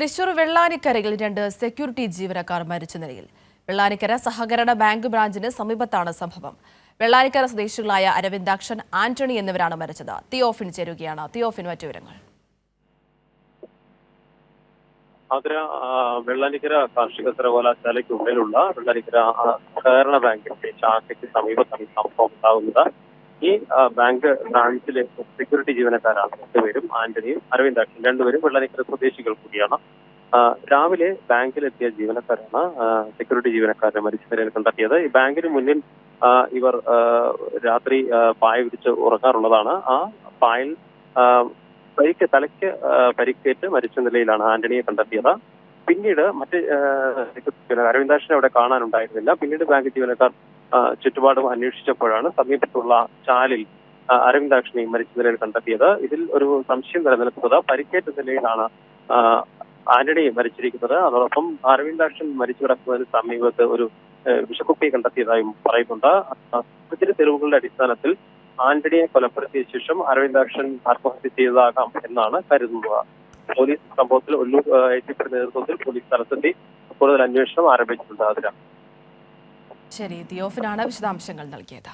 തൃശൂർ വെള്ളാനിക്കരയിൽ രണ്ട് സെക്യൂരിറ്റി ജീവനക്കാർ മരിച്ച നിലയിൽ. വെള്ളാനിക്കര സഹകരണ ബാങ്ക് ബ്രാഞ്ചിന് സമീപത്താണ് സംഭവം. വെള്ളാനിക്കര സ്വദേശികളായ അരവിന്ദാക്ഷൻ ആന്റണി എന്നിവരാണ് മരിച്ചത്. തിയോഫിൻ ചേരുകയാണ്. തിയോഫിൻ മറ്റു വിവരങ്ങൾ. ആതിര വെള്ളാനിക്കര കാർഷിക സർവകലാശാലയ്ക്ക് വെള്ളാനിക്കര സഹകരണ ബാങ്കിന്റെ ശാഖയ്ക്ക് സമീപത്താണ് സംഭവം ഉണ്ടാകുന്നത്. ഈ ബാങ്ക് ബ്രാഞ്ചിലെ സെക്യൂരിറ്റി ജീവനക്കാരാണ് രണ്ടുപേരും ആന്റണിയും അരവിന്ദാക്ഷൻ രണ്ടുപേരും വെള്ളനിക്കര സ്വദേശികൾ കൂടിയാണ്. രാവിലെ ബാങ്കിലെത്തിയ ജീവനക്കാരാണ് സെക്യൂരിറ്റി ജീവനക്കാരെ മരിച്ച നിലയിൽ കണ്ടെത്തിയത്. ഈ ബാങ്കിന് മുന്നിൽ ഇവർ രാത്രി പായ വിരിച്ച് ഉറങ്ങാറുള്ളതാണ്. ആ പായൽ പരിക്ക് തലയ്ക്ക് പരിക്കേറ്റ് മരിച്ച നിലയിലാണ് ആന്റണിയെ കണ്ടെത്തിയത്. പിന്നീട് മറ്റ് അരവിന്ദാക്ഷനെ അവിടെ കാണാനുണ്ടായിരുന്നില്ല. പിന്നീട് ബാങ്ക് ജീവനക്കാർ ചുറ്റുപാടും അന്വേഷിച്ചപ്പോഴാണ് സമീപത്തുള്ള ചാലിൽ അരവിന്ദാക്ഷിണി മരിച്ച നിലയിൽ കണ്ടെത്തിയത്. ഇതിൽ ഒരു സംശയം നിലനിൽക്കുന്നത് പരിക്കേറ്റ നിലയിലാണ് ആന്റണി മരിച്ചിരിക്കുന്നത്. അതോടൊപ്പം അരവിന്ദാക്ഷൻ മരിച്ചു കിടക്കുന്നതിന് സമീപത്ത് ഒരു വിഷക്കുപ്പി കണ്ടെത്തിയതായും പറയുന്നുണ്ട്. തെരുവുകളുടെ തെളിവുകളുടെ അടിസ്ഥാനത്തിൽ ആന്റണിയെ കൊലപ്പെടുത്തിയ ശേഷം അരവിന്ദാക്ഷൻ ആത്മഹത്യ ചെയ്തതാകാം എന്നാണ് കരുതുന്നത്. പോലീസ് സംഭവത്തിൽ ഒല്ലൂർ ടി നേതൃത്വത്തിൽ പോലീസ് സ്ഥലത്തെത്തി കൂടുതൽ അന്വേഷണം ആരംഭിച്ചിട്ടുണ്ട്. അതിന് ശരി തിയോഫിനാണ് വിശദാംശങ്ങൾ നൽകിയത്.